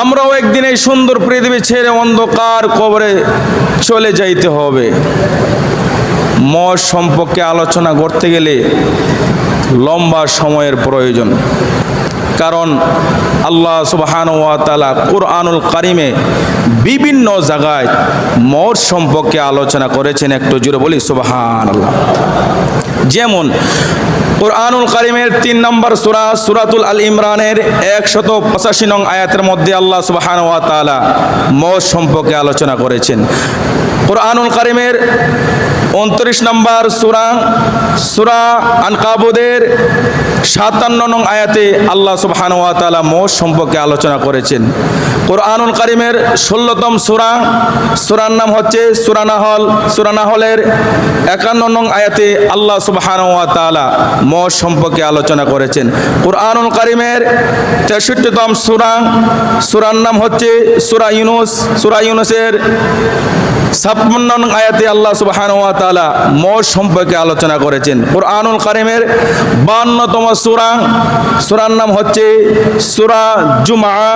আমরাও একদিন এই সুন্দর পৃথিবী ছেড়ে অন্ধকার কবরে চলে যাইতে হবে। মদ সম্পর্কে আলোচনা করতে গেলে লম্বা সময়ের প্রয়োজন। কারণ আল্লাহ সুবাহান তালা কোরআনুল কারিমে বিভিন্ন জায়গায় মদ সম্পর্কে আলোচনা করেছেন, একটু জুড়ে বলি সুবাহান আল্লাহ যেমন কোরআনুল কারিমের তিন নম্বর সুরা, সুরাতুল আল ইমরানের একশত পঁচাশি নং আয়াতের মধ্যে আল্লাহ সুবাহান ওয়া তালা মদ সম্পর্কে আলোচনা করেছেন। কোরআনুল কারিমের উনত্রিশ নম্বর সুরা সুরা আনকাবুদের সাতান্ন নং আয়াতে আল্লাহ সুবহান ওয়া তাআলা মৌত সম্পর্কে আলোচনা করেছেন। কোরআনুল কারিমের ষোলোতম সুরা, সুরার নাম হচ্ছে সুরানাহল সুরানাহলের একান্ন নং আয়াতে আল্লাহ সুবহান ওয়া তাআলা মৌত সম্পর্কে আলোচনা করেছেন। কোরআনুল কারিমের তেষট্টিতম সুরা, সুরার নাম হচ্ছে সুরা ইউনুস। সুরা ইউনুসের ছাপ্পান্ন আয়াতে আল্লাহ সুবহান ওয়া তাআলা মৌত সম্পর্কে আলোচনা করেছেন। কোরআনুল কারিমের বান্নতম সূরা, সূরার নাম হচ্ছে সূরা জুমআ।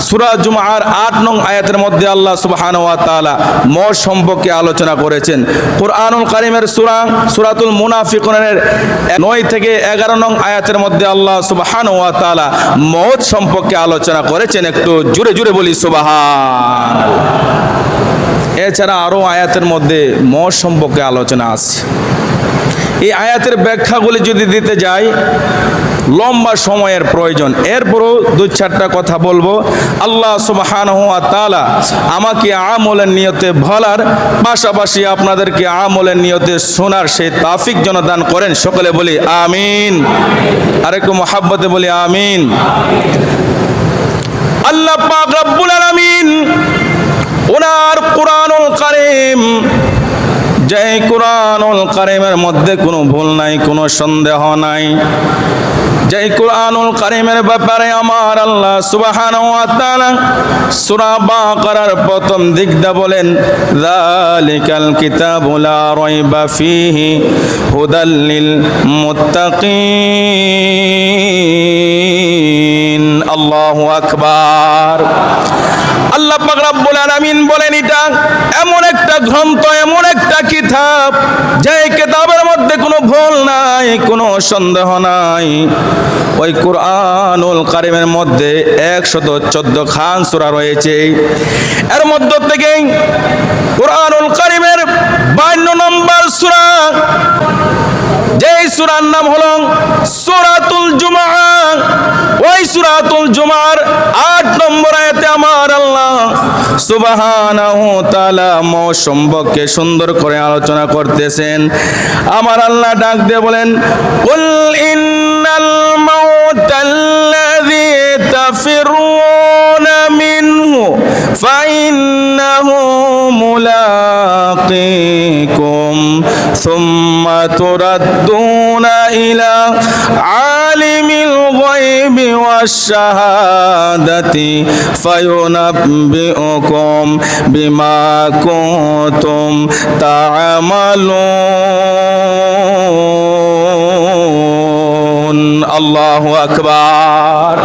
সূরা জুমআর আট নং আয়াতের মধ্যে আল্লাহ সুবহান ওয়া তাআলা মৌত সম্পর্কে আলোচনা করেছেন। কোরআনুল কারিমের সূরা, সূরাতুল মুনাফিকুনের নয় থেকে এগারো নং আয়াতের মধ্যে আল্লাহ সুবহান ওয়া মৌত সম্পর্কে আলোচনা করেছেন। একটু জুড়ে জুড়ে বলি সুবহান। এছাড়া আরও আয়াতের মধ্যে মত সম্পর্কে আলোচনা আছে। এই আয়াতের ব্যাখ্যাগুলি যদি দিতে যাই, লম্বা সময়ের প্রয়োজন। এরপরও দু চারটা কথা বলব। আল্লাহ সুবাহান তালা আমাকে আমলের নিয়তে ভলার, পাশাপাশি আপনাদেরকে আমলের নিয়তে শোনার সেই তাফিক যেন দান করেন। সকলে বলি আমিন। আরেকটু মহাব্বতে বলি আমিন। আল্লাহ আলামিন কোরআনুল কারিমের মধ্যে কোনো ভুল নাই, কোনো সন্দেহ নাই। যে কোরআনুল কারিমের ব্যাপারে আমার আল্লাহ তাআলা সূরা বাকারার প্রথম দিকটা বলেন, যালিকাল কিতাবু লা রাইবা ফীহি হুদাল লিল মুত্তাকিন। আল্লাহু আকবার। আল্লাহ পাক রব্বুল আলামিন বলেন এটা এমন একটা গ্রন্থ, এমন একটা কিতাব যে কেতাবের মধ্যে কোনো ভুল নাই, কোনো সন্দেহ নাই, ওই কোরআনুল কারিমের মধ্যে একশত চোদ্দ খান সূরা রয়েছে। এর মধ্য থেকে কোরআনুল কারিমের বান্ন নম্বর সুরা, যেই সুরার নাম হলো সুরাতুল জুমআ, ওই সুরাতুল জুমার আট নম্বর আয়াতে আমার সুবহানাহু তাআলা মৌত সম্পর্কে সুন্দর করে আলোচনা করতেছেন। আমার আল্লাহ ডাক দিয়ে বলেন কুল ইন্নাল মাউতাল্লাযী তাফিরুনা মিনহু, ফাইন্নাহু মুলাকিকুম সুম্মা তুরাদ্দুনা ইলা আলিমিল গায়বি ওয়াশ-শাহাদাতি ফায়ুনাব্বিউকুম বিমা কুনতুম তা'মালুন আল্লাহু আকবার